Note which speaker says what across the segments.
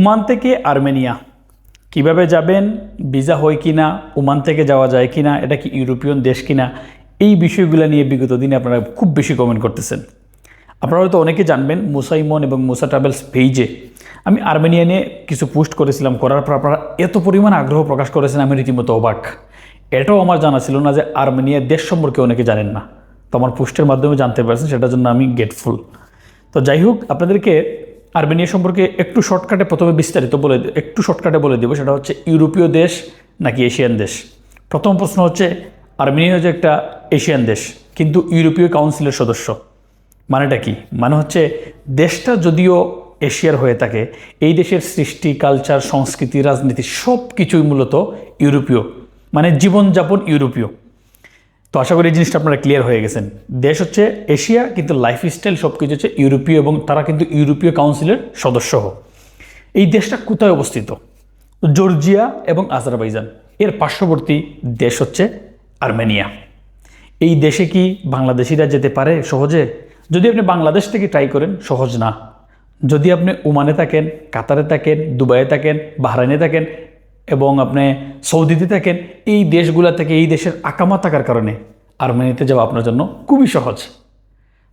Speaker 1: Oman থেকে Armenia. কীভাবে যাবেন? ভিসা হয় কি না ওমান থেকে যাওয়া যায় কি না এটা কি ইউরোপিয়ান দেশ কি না এই বিষয়গুলো নিয়ে বিগত দিনে আপনারা খুব বেশি কমেন্ট করতেছেন। আপনারা হয়তো অনেকে জানবেন মুসাইমন এবং মুসা ট্রাভেলস পেজে আমি আর্মেনিয়া নিয়ে কিছু পোস্ট করেছিলাম, করার পর আপনারা এত পরিমাণ আগ্রহ প্রকাশ করেছেন আমি রীতিমতো অবাক। এটাও আমার জানা ছিল না যে আর্মেনিয়া দেশ সম্পর্কে অনেকে জানেন না। তো আমার পোস্টের মাধ্যমে জানতে পারছেন, সেটার জন্য আমি গেটফুল তো যাই হোক, আপনাদেরকে আর্মেনিয়া সম্পর্কে একটু শর্টকাটে প্রথমে বিস্তারিত বলে একটু শর্টকাটে বলে দেবো, সেটা হচ্ছে ইউরোপীয় দেশ নাকি এশিয়ান দেশ? প্রথম প্রশ্ন হচ্ছে, আর্মেনিয়া হচ্ছে একটা এশিয়ান দেশ, কিন্তু ইউরোপীয় কাউন্সিলের সদস্য। মানেটা কি? মানে হচ্ছে, দেশটা যদিও এশিয়ার হয়ে থাকে, এই দেশের সৃষ্টি কালচার সংস্কৃতি, রাজনীতি সব কিছুই মূলত ইউরোপীয়। মানে জীবনযাপন ইউরোপীয়। তো আশা করি এই জিনিসটা আপনারা ক্লিয়ার হয়ে গেছেন। দেশ হচ্ছে এশিয়া, কিন্তু লাইফস্টাইল সব কিছু হচ্ছে ইউরোপীয় এবং তারা কিন্তু ইউরোপীয় কাউন্সিলের সদস্য এই দেশটা কোথায় অবস্থিত? জর্জিয়া এবং আজারবাইজান। এর পার্শ্ববর্তী দেশ হচ্ছে আর্মেনিয়া। এই দেশে কি বাংলাদেশিরা যেতে পারে সহজে? যদি আপনি বাংলাদেশ থেকে ট্রাই করেন, সহজ না। যদি আপনি ওমানে থাকেন, কাতারে থাকেন, দুবাইয়ে থাকেন, বাহরাইনে থাকেন এবং আপনি সৌদিতে থাকেন, এই দেশগুলা থেকে এই দেশের আকামা থাকার কারণে আর্মেনিয়াতে যাওয়া আপনার জন্য খুবই সহজ।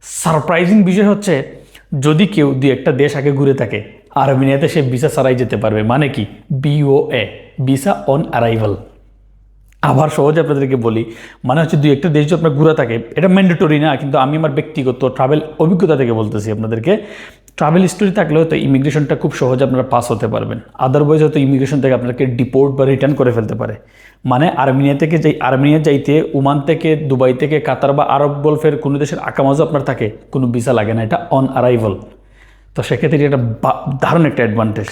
Speaker 1: সারপ্রাইজিং বিষয় হচ্ছে, যদি কেউ দুই একটা দেশ আগে ঘুরে থাকে, আর্মেনিয়াতে সে ভিসা ছাড়াই যেতে পারবে। মানে কি? বিওএ ভিসা অন অ্যারাইভাল আবার সহজে আপনাদেরকে বলি মানে হচ্ছে দুই একটা দেশ যদি আপনার ঘুরে থাকে, এটা ম্যান্ডেটরি না, কিন্তু আমি আমার ব্যক্তিগত ট্রাভেল অভিজ্ঞতা থেকে বলতেছি আপনাদেরকে। ট্রাভেল হিস্টোরি থাকলে হয়তো ইমিগ্রেশনটা খুব সহজে আপনারা পাস হতে পারবেন। আদারওয়াইজ হয়তো ইমিগ্রেশন থেকে আপনাকে ডিপোর্ট বা রিটার্ন করে ফেলতে পারে। মানে আর্মেনিয়া থেকে যাই আর্মেনিয়া যাইতে, ওমান থেকে, দুবাই থেকে, কাতার বা আরব গলফের কোনো দেশের আকামাজও আপনার থাকে। কোনো ভিসা লাগে না, এটা অন অ্যারাইভাল তো সেক্ষেত্রে এটা দারুণ একটা অ্যাডভান্টেজ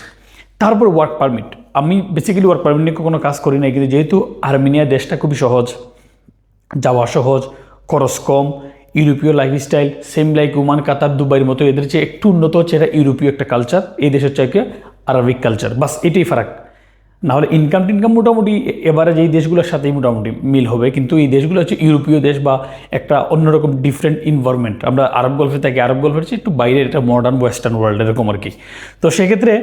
Speaker 1: তারপর ওয়ার্ক পারমিট আমি বেসিক্যালি ওয়ার্ক পারমিট নিয়ে কোনো কাজ করি না কিন্তু যেহেতু আর্মেনিয়া দেশটা খুবই সহজ, যাওয়া সহজ, খরচ কম ইউরোপীয় lifestyle same like Oman Qatar দুবাইয়ের মতো এদের চেয়ে একটু উন্নত হচ্ছে এটা ইউরোপীয় একটা কালচার এই দেশের চাইকে আরবিক কালচার বাস, এটাই ফারাক। নাহলে ইনকাম টিনকাম মোটামুটি এবারে যেই দেশগুলোর সাথেই মোটামুটি মিল হবে, কিন্তু এই দেশগুলো হচ্ছে ইউরোপীয় দেশ বা একটা অন্যরকম ডিফারেন্ট ইনভারনমেন্ট আমরা আরব গল্ফে থাকি, আরব গল্ফের চেয়ে একটু বাইরে একটা মডার্ন ওয়েস্টার্ন ওয়ার্ল্ড এরকম আর কি। তো সেক্ষেত্রে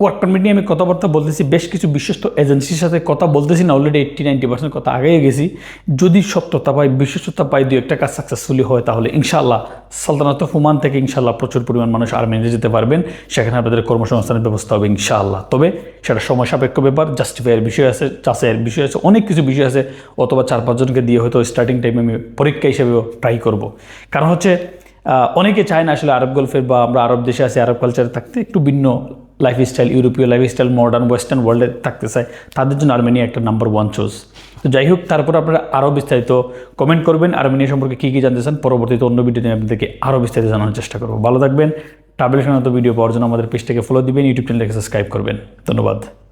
Speaker 1: ওয়ার্ক পারমিট নিয়ে আমি কথাবার্তা বলতেছি, বেশ কিছু বিশ্বস্ত এজেন্সির সাথে কথা বলতেছি না অলরেডি এইট্টি নাইনটি পার্সেন্ট কথা আগেই গেছি। যদি সত্যতা পাই বিশ্বস্ততা পাই দু একটা কাজ সাকসেসফুলি হয়, তাহলে ইনশাআল্লাহ সালতানাত হুমান থেকে ইনশাআল্লাহ প্রচুর পরিমাণ মানুষ আর্মেনিয়া যেতে পারবেন। সেখানে আপনাদের কর্মসংস্থানের ব্যবস্থা হবে ইনশাআল্লাহ। তবে সেটা সময় সাপেক্ষ ব্যাপার জাস্টিফাইয়ের বিষয় আছে, চাষের বিষয় আছে, অনেক কিছু বিষয় আছে, অথবা চার পাঁচজনকে দিয়ে হয়তো স্টার্টিং টাইমে আমি পরীক্ষা হিসেবেও ট্রাই করব। কারণ হচ্ছে অনেকে চায় না আসলে আরব গল্ফের বা আমরা আরব দেশে আছি, আরব কালচারে থাকতে একটু ভিন্ন লাইফস্টাইল ইউরোপীয় লাইফস্টাইল মডার্ন ওয়েস্টার্ন ওয়ার্ল্ডে থাকতে চায় তাদের জন্য আর্মেনিয়া একটা নাম্বার ওয়ান চোজ তো যাই হোক, তারপর আপনারা আরও বিস্তারিত কমেন্ট করবেন। আর্মেনিয়া সম্পর্কে কী কী জানতে চান, পরবর্তীতে অন্য ভিডিওতে আপনাদেরকে আরও বিস্তারিত জানানোর চেষ্টা করব। ভালো থাকবেন। ট্রাভেল সংক্রান্ত ভিডিও পাওয়ার জন্য আমাদের পেজটাকে ফলো দিবেন ইউটিউব চ্যানেলটাকে সাবস্ক্রাইব করবেন। ধন্যবাদ।